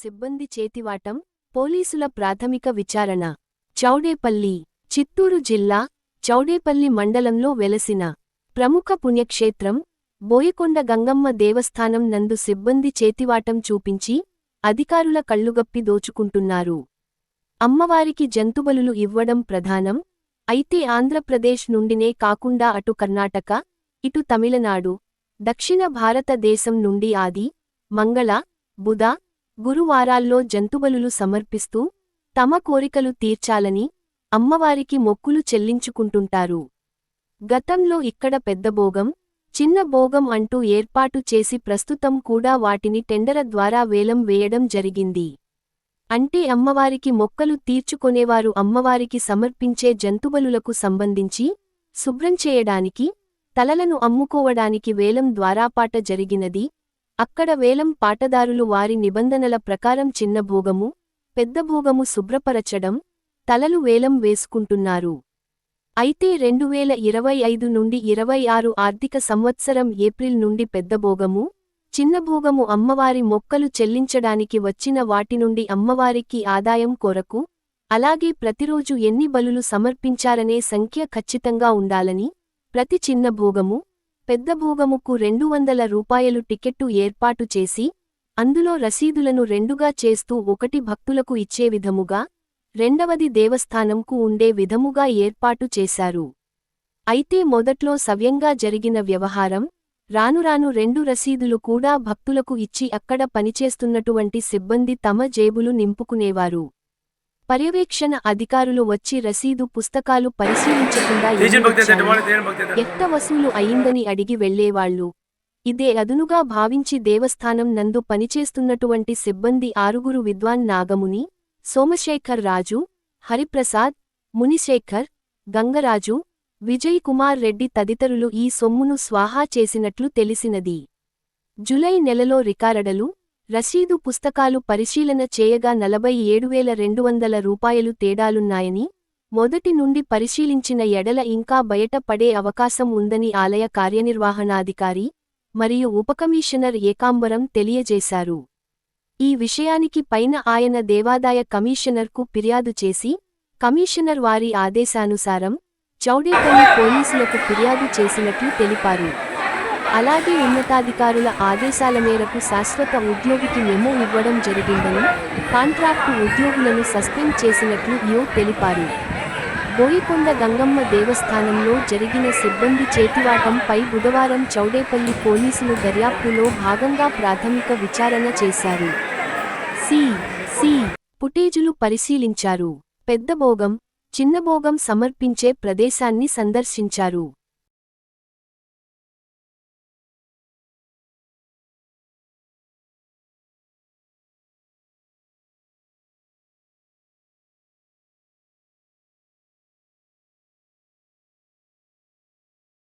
సిబ్బంది చేతివాటం పోలీసుల ప్రాథమిక విచారణ. చౌడేపల్లి చిత్తూరు జిల్లా చౌడేపల్లి మండలంలో వెలసిన ప్రముఖ పుణ్యక్షేత్రం బోయకొండ గంగమ్మ దేవస్థానం నందు సిబ్బంది చేతివాటం చూపించి అధికారుల కళ్ళుగప్పి దోచుకుంటున్నారు. అమ్మవారికి జంతుబలులు ఇవ్వడం ప్రధానం. అయితే ఆంధ్రప్రదేశ్ నుండినే కాకుండా అటు కర్ణాటక ఇటు తమిళనాడు దక్షిణ భారతదేశం నుండి ఆది మంగళ బుధ గురువారాల్లో జంతుబలులు సమర్పిస్తూ తమ కోరికలు తీర్చాలని అమ్మవారికి మొక్కులు చెల్లించుకుంటుంటారు. గతంలో ఇక్కడ పెద్ద భోగం చిన్న భోగం అంటూ ఏర్పాటు చేసి ప్రస్తుతం కూడా వాటిని టెండర ద్వారా వేలం వేయడం జరిగింది. అంటే అమ్మవారికి మొక్కలు తీర్చుకొనేవారు అమ్మవారికి సమర్పించే జంతుబలులకు సంబంధించి శుభ్రం చేయడానికి తలలను అమ్ముకోవడానికి వేలం ద్వారాపాట జరిగినది అక్కడ వేలం పాటదారులు వారి నిబంధనల ప్రకారం చిన్న భోగము పెద్ద భోగము శుభ్రపరచడం తలలు వేలం వేసుకుంటున్నారు. అయితే రెండువేల ఇరవై ఐదు నుండి ఇరవై ఆరు ఆర్థిక సంవత్సరం ఏప్రిల్ నుండి పెద్దభోగము చిన్నభోగము అమ్మవారి మొక్కలు చెల్లించడానికి వచ్చిన వాటి నుండి అమ్మవారికి ఆదాయం కొరకు అలాగే ప్రతిరోజు ఎన్ని బలులు సమర్పించారనే సంఖ్య ఖచ్చితంగా ఉండాలని ప్రతి చిన్న భోగము పెద్దభోగముకు రెండు వందల రూపాయలు టికెట్టు ఏర్పాటు చేసి అందులో రసీదులను రెండుగా చేస్తూ ఒకటి భక్తులకు ఇచ్చే విధముగా రెండవది దేవస్థానంకు ఉండే విధముగా ఏర్పాటు చేశారు. అయితే మొదట్లో సవ్యంగా జరిగిన వ్యవహారం రానురాను రెండు రసీదులు కూడా భక్తులకు ఇచ్చి అక్కడ పనిచేస్తున్నటువంటి సిబ్బంది తమ జేబులు నింపుకునేవారు. పర్యవేక్షణ అధికారులు వచ్చి రసీదు పుస్తకాలు పరిశీలించకుండా ఎట్ట వసూలు అయిందని అడిగి వెళ్ళేవాళ్ళు ఇదే అదునుగా భావించి దేవస్థానం నందు పనిచేస్తున్నటువంటి సిబ్బంది ఆరుగురు విద్వాన్ నాగముని సోమశేఖర్ రాజు హరిప్రసాద్ మునిశేఖర్ గంగరాజు విజయ్ కుమార్ రెడ్డి తదితరులు ఈ సొమ్మును స్వాహా చేసినట్లు తెలిసినది. జులై నెలలో రికారడలు రసీదు పుస్తకాలు పరిశీలన చేయగా నలభై ఏడు వేల రెండు వందల రూపాయలు తేడాలున్నాయని మొదటి నుండి పరిశీలించిన ఎడల ఇంకా బయటపడే అవకాశం ఉందని ఆలయ కార్యనిర్వహణాధికారి మరియు ఉపకమిషనర్ ఏకాంబరం తెలియజేశారు. ఈ విషయానికి పైన ఆయన దేవాదాయ కమిషనర్కు ఫిర్యాదు చేసి కమిషనర్ వారి ఆదేశానుసారం చౌడేపల్లి పోలీసులకు ఫిర్యాదు చేసినట్లు తెలిపారు. అలాగే ఉన్నతాధికారుల ఆదేశాల మేరకు శాశ్వత ఉద్యోగికి మెమో ఇవ్వడం జరిగిందని కాంట్రాక్టు ఉద్యోగులను సస్పెండ్ చేసినట్లు యో తెలిపారు. బోయికొండ గంగమ్మ దేవస్థానంలో జరిగిన సిబ్బంది చేతివాటంపై బుధవారం చౌడేపల్లి పోలీసులు దర్యాప్తులో భాగంగా ప్రాథమిక విచారణ చేశారు. సి సి పుటేజులు పరిశీలించారు. పెద్ద భోగం చిన్న భోగం సమర్పించే ప్రదేశాన్ని సందర్శించారు.